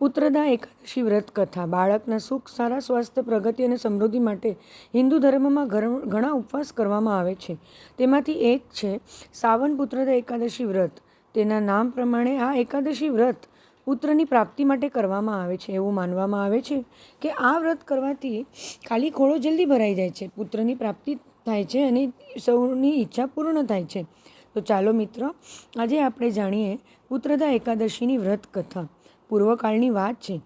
પુત્રદા એકાદશી વ્રત કથા, બાળકના સુખ, સારા સ્વાસ્થ્ય, પ્રગતિ અને સમૃદ્ધિ માટે હિન્દુ ધર્મમાં ઘણા ઉપવાસ કરવામાં આવે છે. તેમાંથી એક છે, સાવન પુત્રદા એકાદશી વ્રત. તેના નામ પ્રમાણે આ એકાદશી વ્રત પુત્રની પ્રાપ્તિ માટે કરવામાં આવે છે. એવું માનવામાં આવે છે કે આ વ્રત કરવાથી ખાલી ખોળો જલ્દી ભરાઈ જાય છે. પુત્રની પ્રાપ્તિ થાય છે અને સૌની ઈચ્છા પૂર્ણ થાય છે. તો ચાલો મિત્રો, આજે આપણે જાણીએ પુત્રદા એકાદશીની વ્રત કથા. પૂર્વકાળની વાત છે.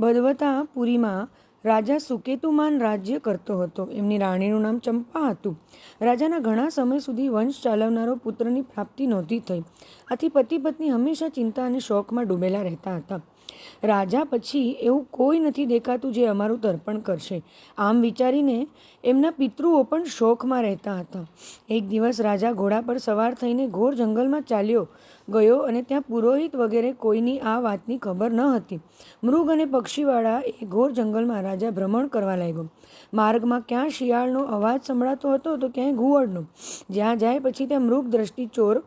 બદવતા પુરીમાં રાજા સુકેતુમાન રાજ્ય કરતો હતો. એમની રાણીનું નામ ચંપા હતું. રાજાના ઘણા સમય સુધી વંશ ચાલવનારો પુત્રની પ્રાપ્તિ નહોતી થઈ. આથી પતિ પત્ની હંમેશા ચિંતા અને શોકમાં ડૂબેલા રહેતા હતા. રાજા પછી એવું કોઈ નથી દેખાતું જે અમારું તર્પણ કરશે. આમ વિચારીને એમના પિતૃઓ પણ શોખમાં રહેતા હતા. એક દિવસ રાજા ઘોડા પર સવાર થઈને ઘોર જંગલમાં ચાલ્યો ગયો અને ત્યાં પુરોહિત વગેરે કોઈની આ વાતની ખબર ન હતી. મૃગ અને પક્ષીવાળા એ ઘોર જંગલમાં રાજા ભ્રમણ કરવા લાગ્યો. માર્ગમાં ક્યાં શિયાળનો અવાજ સંભળાતો હતો તો ક્યાંય ઘુવડનો. જ્યાં જાય પછી ત્યાં મૃગ દ્રષ્ટિ ચોર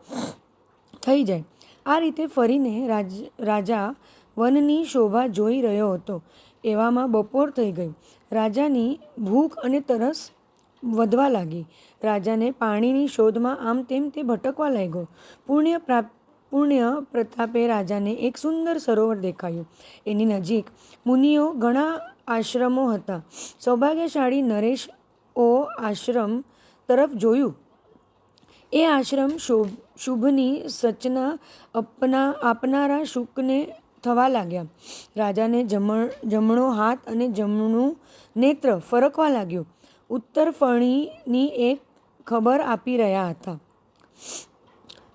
થઈ જાય. આ રીતે ફરીને રાજ, રાજા વનની શોભા જોઈ રહ્યો હતો. એવામાં બપોર થઈ ગઈ. રાજાની ભૂખ અને તરસ વધવા લાગી. રાજાને પાણીની શોધમાં આમ તેમ તે ભટકવા લાગ્યો. પુણ્ય પ્રાપ્ત પુણ્ય પ્રતાપે રાજાને એક સુંદર સરોવર દેખાયું. એની નજીક મુનિઓ ઘણા આશ્રમો હતા. સૌભાગ્યશાળી નરેશ ઓ આશ્રમ તરફ જોયું. એ આશ્રમ શુભ, શુભની સચના અપના, આપનારા શુકને થવા લાગ્યા. રાજાને જમણ, જમણો હાથ અને જમણું નેત્ર ફરકવા લાગ્યું. ઉત્તર ફણીની એક ખબર આપી રહ્યા હતા.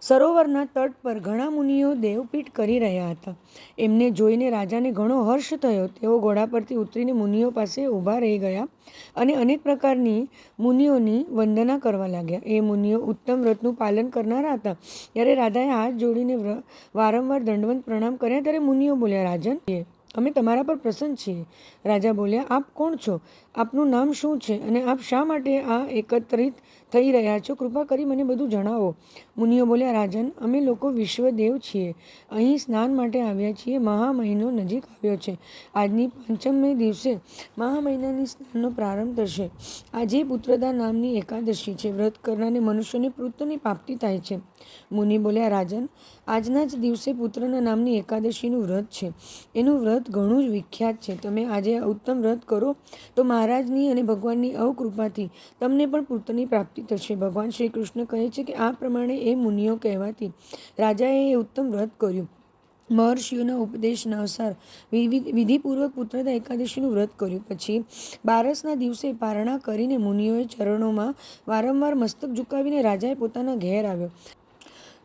સરોવરના તટ પર ઘણા મુનિઓ દેવપીઠ કરી રહ્યા હતા. એમને જોઈને રાજાને ઘણો હર્ષ થયો. તેઓ ઘોડા પરથી ઉતરીને મુનિઓ પાસે ઊભા રહી ગયા અને અનેક પ્રકારની મુનિઓની વંદના કરવા લાગ્યા. એ મુનિઓ ઉત્તમ વ્રતનું પાલન કરનારા હતા. ત્યારે રાધાએ હાથ જોડીને વ્ર- વારંવાર દંડવંત પ્રણામ કર્યા. ત્યારે મુનિઓ બોલ્યા, રાજન અમે તમારા પર પ્રસન્ન છીએ. રાજા બોલ્યા, આપ કોણ છો? આપનું નામ શું છે? અને આપ શા માટે આ એકત્રિત થઈ રહ્યા છો? કૃપા કરી મને બધું જણાવો. મુનિઓ બોલ્યા, રાજન, અમે લોકો વિશ્વદેવ છીએ. અહીં સ્નાન માટે આવ્યા છીએ. મહા મહિનો નજીક આવ્યો છે. આજની પંચમે દિવસે મહા મહિનાની સ્નાનનો પ્રારંભ થશે. આજે પુત્રદા નામની એકાદશી છે. વ્રત કરનારને મનુષ્યની પુત્રની પ્રાપ્તિ થાય છે. મુનિ બોલ્યા, રાજન આજના જ દિવસે પુત્રના નામની એકાદશીનું વ્રત છે. એનું વ્રત ઘણું જ વિખ્યાત છે. તમે આજે ઉત્તમ વ્રત કરો તો મહારાજની અને ભગવાનની અવકૃપાથી તમને પણ પુત્રની પ્રાપ્તિ થશે. ભગવાન શ્રી કૃષ્ણ કહે છે કે આ પ્રમાણે એ મુનિઓ કહેવાથી રાજાએ એ ઉત્તમ વ્રત કર્યું. મહર્ષિઓના ઉપદેશના અનુસાર વિધિપૂર્વક પુત્રતા એકાદશીનું વ્રત કર્યું. પછી બારસના દિવસે પારણા કરીને મુનિઓએ ચરણોમાં વારંવાર મસ્તક ઝુકાવીને રાજાએ પોતાના ઘેર આવ્યો.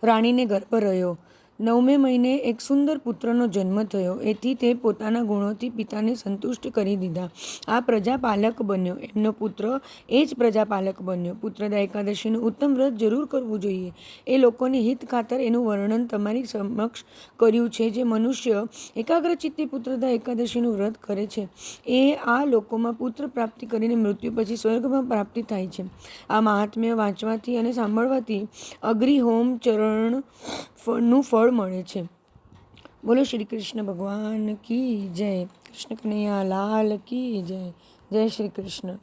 રાણીને ગર્ભ રહ્યો. નવમે મહિને એક સુંદર પુત્રનો જન્મ થયો. એથી તે પોતાના ગુણોથી પિતાને સંતુષ્ટ કરી દીધા. આ પ્રજાપાલક બન્યો. એમનો પુત્ર એ જ પ્રજાપાલક બન્યો. પુત્રદા એકાદશીનું ઉત્તમ વ્રત જરૂર કરવું જોઈએ. એ લોકોને હિત ખાતર એનું વર્ણન તમારી સમક્ષ કર્યું છે જે મનુષ્ય એકાગ્રચિત્તે પુત્રદા એકાદશીનું વ્રત કરે છે. એ આ લોકોમાં પુત્ર પ્રાપ્તિ કરીને મૃત્યુ પછી સ્વર્ગમાં પ્રાપ્તિ થાય છે. આ મહાત્મ્ય વાંચવાથી અને સાંભળવાથી અગ્રિહોમ ચરણ ફળનું મળે છે. બોલો શ્રી કૃષ્ણ ભગવાન કી જય, કૃષ્ણ કનૈયા લાલ કી જય જય શ્રી કૃષ્ણ.